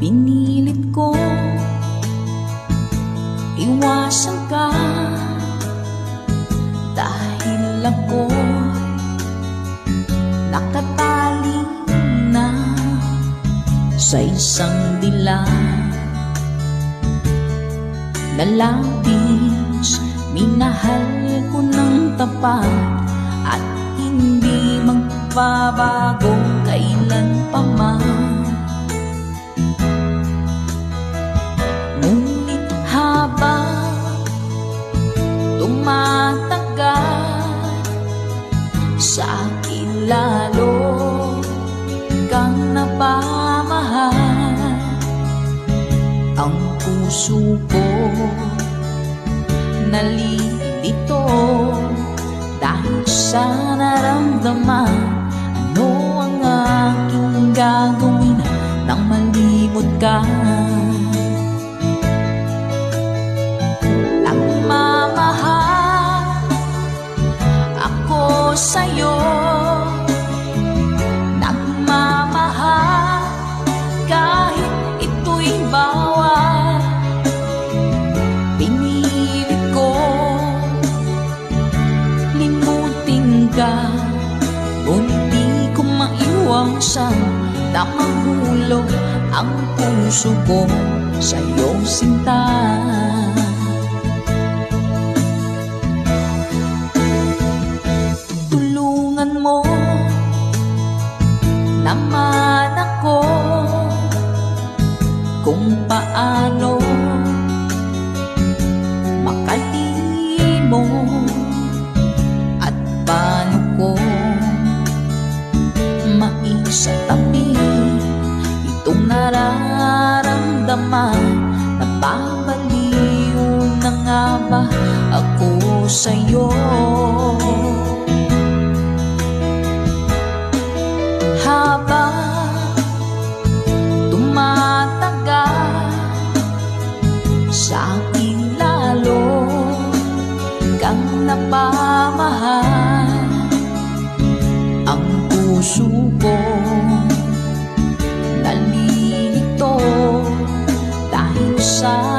Pinilit ko Iwasan ka. Dahil ako'y Nakatali na Sa isang dilag Na labis Minahal ko ng tapat At hindi magbabago Kailan pa man Sa akin lalo kang napamahal. Ang puso ko nalilito Dahil sa naramdaman ako sa'yo. Nagmamahal kahit ito'y bawal Pinilit ko. Limutin ka Ngunit ko maiwasan na mahulog ang puso ko. Sa'yo sinta naman ako. Kung paano makalimo at paano ko maisatabi itong nararamdaman Napabaliw na nga ba ako sa'yo habang tumatagal sa akin lalo. Kang napamahal ang puso ko. Nalilito dahil sa